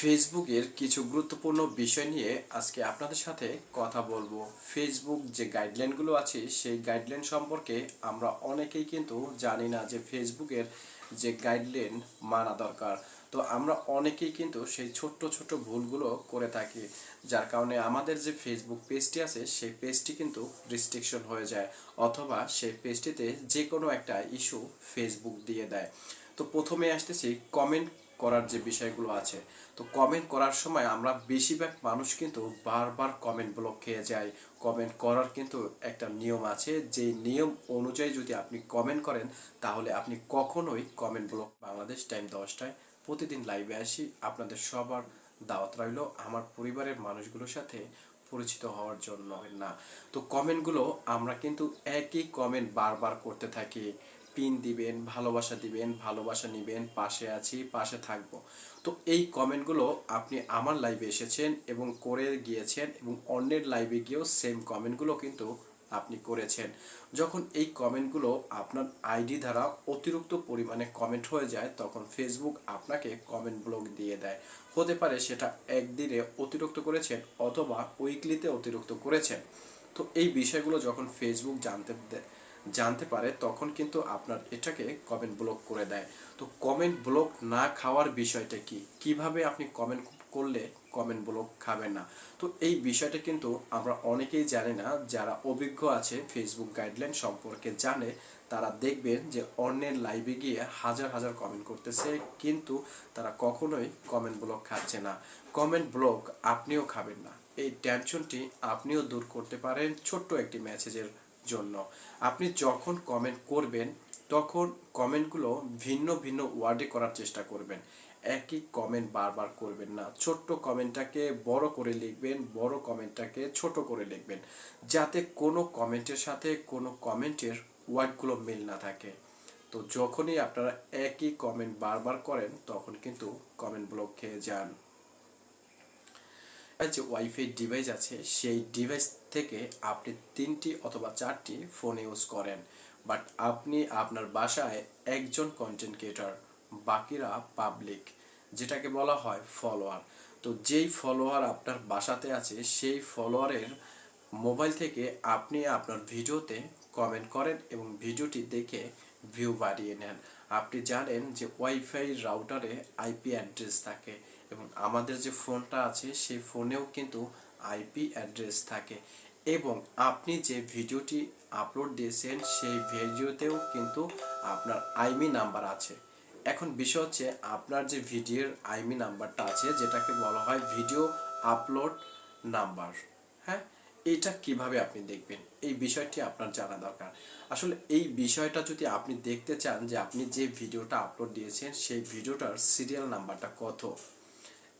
ফেসবুকের কিছু গুরুত্বপূর্ণ বিষয় নিয়ে আজকে আপনাদের সাথে কথা বলব। ফেসবুক যে গাইডলাইনগুলো আছে, সেই গাইডলাইন সম্পর্কে আমরা অনেকেই কিন্তু জানি না যে ফেসবুকের যে গাইডলাইন মানা দরকার। তো আমরা অনেকেই কিন্তু সেই ছোট্ট ছোট্ট ভুলগুলো করে থাকি, যার কারণে আমাদের যে ফেসবুক পেজটি আছে, সেই পেজটি কিন্তু রিস্ট্রিকশন হয়ে যায়, অথবা সেই পেজটিতে যে কোনো একটা ইস্যু ফেসবুক দিয়ে দেয়। তো প্রথমে আসতেছি কমেন্ট করার যে বিষয়গুলো আছে। তো কমেন্ট করার সময় আমরা বেশিরভাগ মানুষ কিন্তু বারবার কমেন্ট ব্লক খেয়ে যায়। কমেন্ট করার কিন্তু একটা নিয়ম আছে। যে নিয়ম অনুযায়ী যদি আপনি কমেন্ট করেন, তাহলে আপনি কখনোই কমেন্ট ব্লক বাংলাদেশ টাইম দশটায় প্রতিদিন লাইভে আসি। আপনাদের সবার দাওয়াত রইল। আমার পরিবারের মানুষগুলোর সাথে পরিচিত হওয়ার জন্য না। তো কমেন্টগুলো আমরা কিন্তু একই কমেন্ট বারবার করতে থাকি। পিন দিবেন, ভালোবাসা দিবেন, ভালোবাসা নিবেন, পাশে আছি, পাশে থাকব। তো এই কমেন্টগুলো আপনি আমার লাইভে এসেছেন এবং করে গিয়েছেন এবং অন্যের লাইভে গিয়েও সেম কমেন্টগুলো কিন্তু আপনি করেছেন। যখন এই কমেন্টগুলো আপনার আইডি দ্বারা অতিরিক্ত পরিমাণে কমেন্ট হয়ে যায়, তখন ফেসবুক আপনাকে কমেন্ট ব্লক দিয়ে দেয়। হতে পারে সেটা একদিনে অতিরিক্ত করেছেন অথবা উইকলিতে অতিরিক্ত করেছেন। তো এই বিষয়গুলো যখন ফেসবুক জানতে দেয় জানতে পারে, তখন কিন্তু আপনার এটাকে কমেন্ট ব্লক করে দেয়। তো কমেন্ট ব্লক না খাওয়ার বিষয়টা কি? কীভাবে আপনি কমেন্ট করলে কমেন্ট ব্লক খাবেন না? তো এই বিষয়টা কিন্তু আমরা অনেকেই জানি না, যারা অভিজ্ঞ আছে ফেসবুক গাইডলাইন সম্পর্কে জানে, তারা দেখবেন যে অন্যের লাইভে গিয়ে হাজার হাজার কমেন্ট করতেছে, কিন্তু তারা কখনোই কমেন্ট ব্লক খাচ্ছে না। কমেন্ট ব্লক আপনিও খাবেন না। এই টেনশনটি আপনিও দূর করতে পারেন ছোট্ট একটি মেসেজের জন্য। আপনি যখন কমেন্ট করবেন, তখন কমেন্টগুলো ভিন্ন ভিন্ন ওয়ার্ডে করার চেষ্টা করবেন। একই কমেন্ট বারবার করবেন না। ছোট্ট কমেন্টটাকে বড় করে লিখবেন, বড় কমেন্টটাকে ছোট করে লিখবেন, যাতে কোনো কমেন্টের সাথে কোনো কমেন্টের ওয়ার্ডগুলো মিল না থাকে। তো যখনই আপনারা একই কমেন্ট বারবার করেন, তখন কিন্তু কমেন্ট ব্লক খেয়ে যান। যে ওয়াইফাই ডিভাইস আছে, সেই ডিভাইস থেকে আপনি তিনটি অথবা চারটি ফোন ইউজ করেন। বাট আপনি আপনার বাসায় একজন কন্টেন্ট ক্রিয়েটর বাকিরা পাবলিক যেটাকে বলা হয় ফলোয়ার তো যেই ফলোয়ার আপনার বাসাতে আছে, সেই ফলোয়ারের মোবাইল থেকে আপনি আপনার ভিডিওতে কমেন্ট করেন এবং ভিডিওটি দেখে ভিউ বাড়িয়ে নেন। আপনি জানেন যে ওয়াইফাই রাউটারে আইপি অ্যাড্রেস থাকে এবং আমাদের যে ফোনটা আছে সেই ফোনেও কিন্তু আইপি অ্যাড্রেস থাকে এবং আপনি যে ভিডিওটি আপলোড দিয়েছেন সেই ভিডিওতেও কিন্তু আপনার আইমি নাম্বার আছে। এখন বিষয় হচ্ছে আপনার যে ভিডিওর আইমি নাম্বারটা আছে যেটাকে বলা হয় ভিডিও আপলোড নাম্বার হ্যাঁ? এটা কীভাবে আপনি দেখবেন? এই বিষয়টি আপনার জানা দরকার। আসলে এই বিষয়টা যদি আপনি দেখতে চান যে আপনি যে ভিডিওটা আপলোড দিয়েছেন, সেই ভিডিওটার সিরিয়াল নাম্বারটা কত?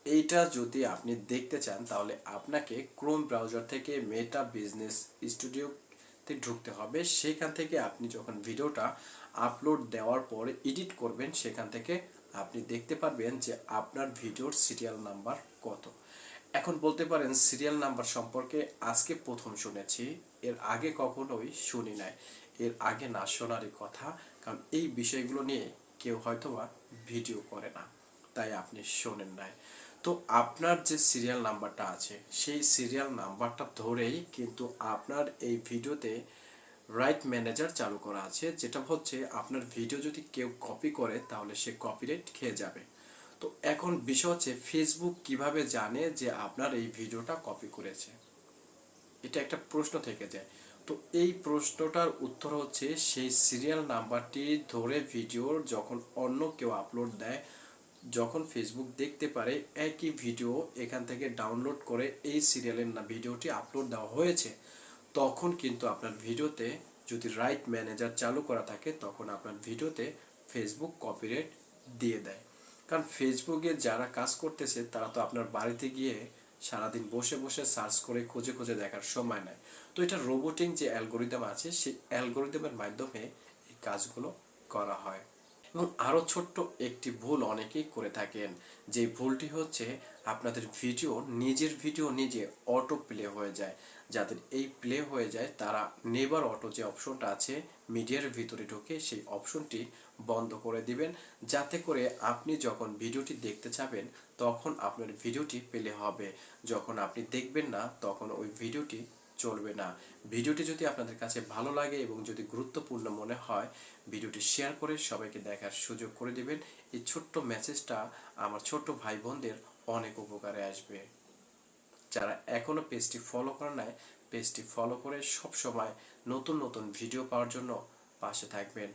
এইটা যদি আপনি দেখতে চান, তাহলে আপনাকে ক্রোম ব্রাউজার থেকে মেটা বিজনেস স্টুডিওতে ঢুকতে হবে। সেখান থেকে আপনি যখন ভিডিওটা আপলোড দেওয়ার পরে এডিট করবেন, সেখান থেকে আপনি দেখতে পারবেন যে আপনার ভিডিওর সিরিয়াল নাম্বার কত। এখন বলতে পারেন সিরিয়াল নাম্বার সম্পর্কে আজকে প্রথম শুনেছি, এর আগে কখনোই শুনি নাই। এর আগে না শোনারই কথা, কারণ এই বিষয়গুলো নিয়ে কেউ হয়তোবা ভিডিও করে না, তাই আপনি শোনেন নাই। তো আপনার যে সিরিয়াল নাম্বারটা আছে, সেই সিরিয়াল নাম্বারটা ধরেই কিন্তু আপনার এই ভিডিওতে রাইট ম্যানেজার চালু করা আছে, যেটা হচ্ছে আপনার ভিডিও যদি কেউ কপি করে, তাহলে সে কপিরাইট খেয়ে যাবে। তো এখন বিষয় হচ্ছে ফেসবুক কীভাবে জানে যে আপনার এই ভিডিওটা কপি করেছে? এটা একটা প্রশ্ন থেকে যায়। তো এই প্রশ্নটার উত্তর হচ্ছে সেই সিরিয়াল নাম্বারটি ধরে ভিডিওর যখন অন্য কেউ আপলোড দেয়, যখন ফেসবুক দেখতে পারে একই ভিডিও এখান থেকে ডাউনলোড করে এই সিরিয়ালের না ভিডিওটি আপলোড দেওয়া হয়েছে, তখন কিন্তু আপনার ভিডিওতে যদি রাইট ম্যানেজার চালু করা থাকে, তখন আপনার ভিডিওতে ফেসবুক কপিরাইট দিয়ে দেয়। কারণ ফেসবুকে যারা কাজ করতেছে, তারা তো আপনার বাড়িতে গিয়ে সারাদিন বসে বসে সার্চ করে খুঁজে খুঁজে দেখার সময় নেয় তো এটা রোবোটিং যে অ্যালগোরিদম আছে, সেই অ্যালগোরিদমের মাধ্যমে এই কাজগুলো করা হয়। এবং আরও ছোট্ট একটি ভুল অনেকেই করে থাকেন। যে ভুলটি হচ্ছে আপনাদের ভিডিও নিজের ভিডিও নিজে অটো প্লে হয়ে যায়। যাদের এই প্লে হয়ে যায়, তারা নেবার অটো যে অপশনটা আছে মিডিয়ার ভিতরে ঢুকে সেই অপশনটি বন্ধ করে দিবেন। যাতে করে আপনি যখন ভিডিওটি দেখতে চাবেন, তখন আপনার ভিডিওটি প্লে হবে। যখন আপনি দেখবেন না, তখন ওই ভিডিওটি চলবে না। ভিডিওটি যদি আপনাদের কাছে ভালো লাগে এবং যদি গুরুত্বপূর্ণ মনে হয়, ভিডিওটি শেয়ার করে সবাইকে দেখার সুযোগ করে দেবেন। এই ছোট্ট মেসেজটা আমার ছোট্ট ভাই বোনদের অনেক উপকারে আসবে। যারা এখনও পেজটি ফলো করে নাই পেজটি ফলো করে সব সময় নতুন নতুন ভিডিও পাওয়ার জন্য পাশে থাকবেন।